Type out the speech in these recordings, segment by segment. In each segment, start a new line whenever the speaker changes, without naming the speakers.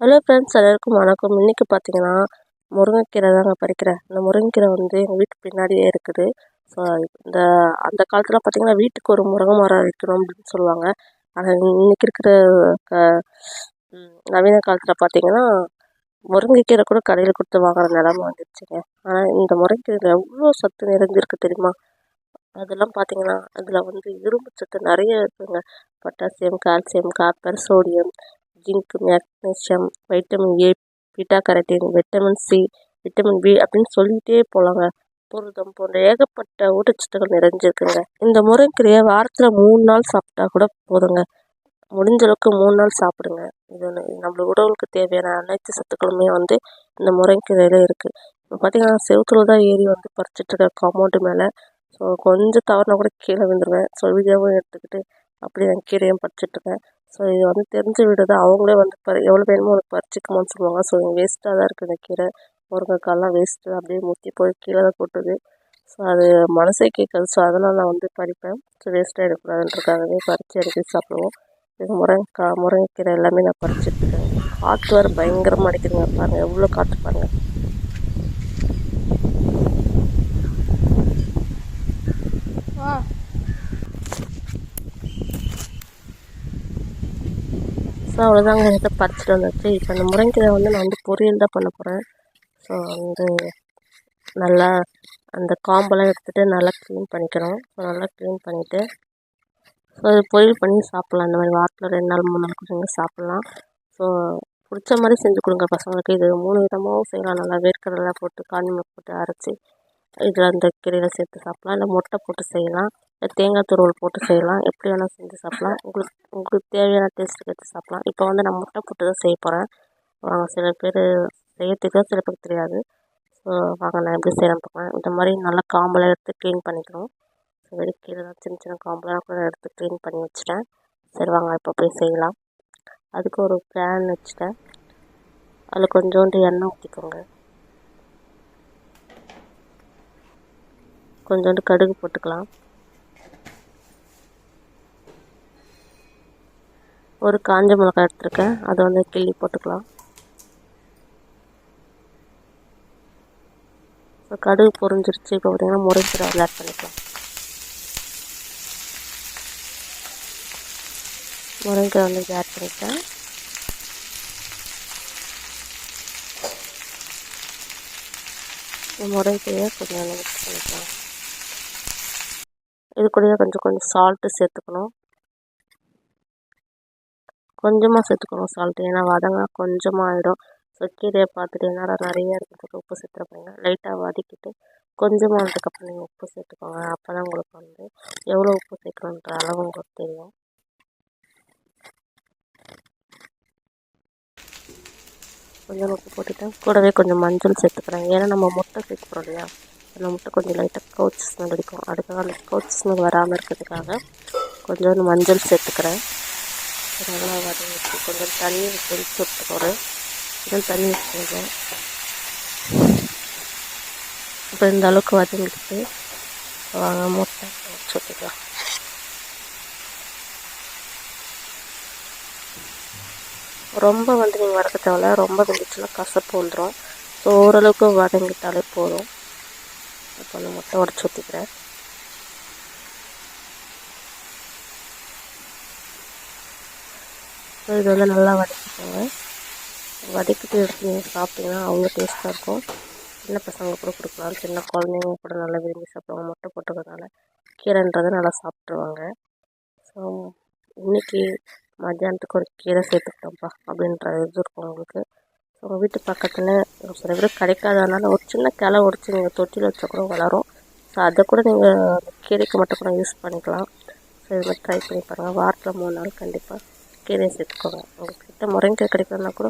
Hello friends எல்லாருக்கும் வணக்கம். இன்றைக்கி பார்த்தீங்கன்னா முருங்கைக்கீரை தாங்க பறிக்கிறேன். இந்த முருங்கைக்கீரை வந்து எங்கள் வீட்டு பின்னாடியே இருக்குது. ஸோ இந்த அந்த காலத்தில் பார்த்திங்கன்னா வீட்டுக்கு ஒரு முருங்கை மரம் வைக்கணும் அப்படின்னு சொல்லுவாங்க. ஆனால் இன்றைக்கி இருக்கிற க நவீன காலத்தில் பார்த்திங்கன்னா முருங்கைக்கீரை கூட கடையில் கொடுத்து வாங்குற நிலமை வந்துடுச்சுங்க ஆனால் இந்த முருங்கைக்கீரை எவ்வளோ சத்து நிறைஞ்சிருக்கு தெரியுமா? அதெல்லாம் பார்த்திங்கன்னா அதில் வந்து இரும்பு சத்து நிறைய இருக்குங்க. Potassium calcium copper sodium zinc magnesium vitamin A beta carotene vitamin C vitamin B அப்படின்னு சொல்லிகிட்டே போகலாங்க புரதம் போன்ற ஏகப்பட்ட ஊட்டச்சத்துக்கள் நிறைஞ்சிருக்குங்க. இந்த முருங்கைக்கீரையை வாரத்தில் மூணு நாள் சாப்பிட்டா கூட போதுங்க. முடிஞ்ச அளவுக்கு மூணு நாள் சாப்பிடுங்க. இது நம்மளோட உடலுக்கு தேவையான அனைத்து சத்துக்களுமே வந்து இந்த முருங்கைக்கீரையில் இருக்குது இப்போ பார்த்திங்கன்னா செவத்துல தான் ஏறி வந்து பறிச்சிட்ருக்க காம்பவுண்டு மேலே ஸோ கொஞ்சம் தவறுனா கூட கீழே விழுந்துருவேன். ஸோ வீடியோவும் எடுத்துக்கிட்டு அப்படியே கீரையும் பறிச்சிட்ருக்கேன் ஸோ இது வந்து தெரிஞ்ச வீடு தான். அவங்களே வந்து பறி எவ்வளோ வேணுமோ அதை பறிச்சிக்கமான்னு சொல்லுவாங்க. ஸோ வேஸ்ட்டாக தான் இருக்குது இந்த கீரை. முருங்கைக்காலாம் வேஸ்ட்டு அப்படியே முற்றி போய் கீழே தான் கொட்டுது. ஸோ அது மனசே கேட்காது. ஸோ அதனால் நான் வந்து பறிப்பேன். ஸோ வேஸ்ட்டாக எடுக்கக்கூடாதுன்றக்காகவே பறித்து எடுத்து சாப்பிடுவோம். இது முருங்கைக்காய் முருங்கைக்கீரை எல்லாமே நான் பறிச்சிட்ருக்கேன் காற்று வர பயங்கரமாக அடிக்குதுங்க. பாருங்கள் எவ்வளோ காற்று பாருங்கள் ஸோ அவ்வளோதாங்க இதை பறிச்சிட்டு வந்தாச்சு? இப்போ அந்த முருங்கீரை வந்து நான் வந்து பொரியல் தான் பண்ண போகிறேன் ஸோ வந்து நல்லா அந்த காம்பெல்லாம் எடுத்துகிட்டு நல்லா க்ளீன் பண்ணிக்கிறோம். ஸோ நல்லா க்ளீன் பண்ணிவிட்டு ஸோ அது பொரியல் பண்ணி சாப்பிட்லாம். இந்த மாதிரி வாரத்தில் ரெண்டு நாள் மூணு நாள் கொடுங்க சாப்பிட்லாம். ஸோ பிடிச்ச மாதிரி செஞ்சு கொடுங்க பசங்களுக்கு. இது மூணு விதமாகவும் செய்யலாம். நல்லா வேர்க்கடலாம் போட்டு காஞ்சி போட்டு அரைச்சி இதில் அந்த கீரையில் சேர்த்து சாப்பிட்லாம். இல்லை முட்டை போட்டு செய்யலாம். தேங்காய் துருவல் போட்டு செய்யலாம். எப்படி வேணால் செஞ்சு சாப்பிட்லாம். உங்களுக்கு உங்களுக்கு தேவையான டேஸ்ட்டுக்கு எடுத்து சாப்பிட்லாம். இப்போ வந்து நான் முட்டை போட்டு தான் செய்ய போகிறேன் சில பேர் செய்ய சில பேருக்கு தெரியாது. ஸோ வாங்க நான் எப்படி செய்கிறேன் பார்க்குறேன் இந்த மாதிரி நல்லா காம்பெல்லாம் எடுத்து க்ளீன் பண்ணிக்கணும். ஸோ வெடி கீழே தான் சின்ன சின்ன காம்பெல்லாம் கூட எடுத்து க்ளீன் பண்ணி வச்சுட்டேன். சரி வாங்க இப்போ போய் செய்யலாம். அதுக்கு ஒரு பேன் வச்சுட்டேன். அதில் கொஞ்சோண்டு எண்ணெய் ஊற்றிக்கோங்க கொஞ்சோண்டு கடுகு போட்டுக்கலாம். ஒரு காஞ்ச மிளகாய் எடுத்துருக்கேன். அதை வந்து கிள்ளி போட்டுக்கலாம். இப்போ கடுகு பொறிஞ்சிருச்சு இப்போ பார்த்திங்கன்னா முருங்கீரை அதில் ஆட் பண்ணிக்கலாம். முருங்கை வந்து ஆட் பண்ணிட்டேன் முருங்கீரையை கொஞ்சம் மிக்ஸ் பண்ணிக்கலாம். இது கூடயே கொஞ்சம் கொஞ்சம் சால்ட்டு சேர்த்துக்கணும். கொஞ்சமாக சேர்த்துக்கணும் சால்ட்டு ஏன்னா வதங்க கொஞ்சமாக ஆகிடும் ஸோ கீரையை பார்த்துட்டு என்னடா நிறைய இருக்கிறதுக்கு உப்பு சேர்த்துருப்பீங்க லைட்டாக வதக்கிட்டு கொஞ்சமாக வந்ததுக்கப்புறம் நீங்கள் உப்பு சேர்த்துக்கோங்க அப்போ தான் உங்களுக்கு வந்து எவ்வளோ உப்பு சேர்க்கணுன்ற அளவு உங்களுக்கு தெரியும். கொஞ்சம் உப்பு போட்டுட்டு கூடவே கொஞ்சம் மஞ்சள் சேர்த்துக்கிறேன் ஏன்னா நம்ம முட்டை சேர்த்துக்கிறோம் இல்லையா? அந்த முட்டை கொஞ்சம் லைட்டாக கவுச் ஸ்மெல் அடிக்கும். அதுக்காக அந்த கவுச் ஸ்மெல் வராமல் இருக்கிறதுக்காக கொஞ்சோண்டு மஞ்சள் சேர்த்துக்கிறேன் நல்லா வதங்கிட்டு கொஞ்சம் தண்ணி தெளித்து விட்டுக்கோங்க கொஞ்சம் தண்ணி வச்சுக்கோங்க இப்போ இந்த அளவுக்கு வதங்கிட்டு வாங்க முட்டை வச்சு ரொம்ப வந்து நீங்கள் வதக்க தேவையில்ல. ரொம்ப வெந்துச்சுன்னா கசப்பு வந்துடும் ஸோ ஓரளவுக்கு வதங்கிட்டாலே போதும். இப்போ அந்த முட்டை உடச்சி ஊற்றிக்கிறேன் ஸோ இது வந்து நல்லா வதக்கிக்கோங்க. வதக்கிட்டு எடுத்து நீங்கள் சாப்பிட்டிங்கன்னா அவ்வளோ டேஸ்ட்டாக இருக்கும். சின்ன பசங்க கூட கொடுக்கலாம். சின்ன குழந்தைங்க கூட நல்லா விரும்பி சாப்பிடுவாங்க. முட்டை போட்டுக்கிறதுனால கீரைன்றதை நல்லா சாப்பிட்ருவாங்க ஸோ இன்றைக்கி மத்தியானத்துக்கு ஒரு கீரை சேர்த்துக்கிட்டோம்ப்பா அப்படின்ற இது இருக்கும் உங்களுக்கு. ஸோ உங்கள் வீட்டு பக்கத்தில் சில பேர் கிடைக்காதனால ஒரு சின்ன கிளை உடச்சி நீங்கள் தொட்டியில் வச்சா கூட வளரும். ஸோ அதை கூட நீங்கள் கீரைக்கு மட்டும் கூட யூஸ் பண்ணிக்கலாம். ஸோ இது மாதிரி ட்ரை பண்ணி பாருங்கள் வாரத்தில் மூணு நாள் கண்டிப்பாக கீரையை சேர்த்துக்கோங்க உங்கள்கிட்ட முருங்கைக்கீரை கிடைக்கலன்னா கூட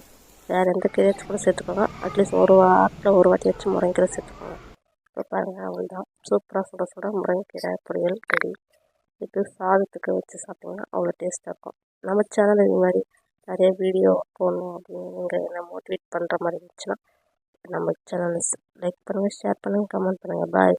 வேறு எந்த கீரையாச்சும் கூட சேர்த்துக்கோங்க. அட்லீஸ்ட் ஒரு வாரத்தில் ஒரு வாட்டி வச்சு முருங்கீரை சேர்த்துக்கோங்க. இப்போ பாருங்கள் அவ்வளோதான் சூப்பராக சுட சுட முருங்கைக்கீரை பொரியல் கறி இது சாதத்துக்கு வச்சு சாப்பிட்டிங்கன்னா அவ்வளோ டேஸ்ட்டாக இருக்கும். நம்ம சேனல் இது மாதிரி நிறைய வீடியோ போடணும் அப்படின்னு நீங்கள் என்ன மோட்டிவேட் பண்ணுற மாதிரி இருந்துச்சுன்னா நம்ம சேனலை லைக் பண்ணுங்கள் ஷேர் பண்ணுங்கள் கமெண்ட் பண்ணுங்கள் பாய்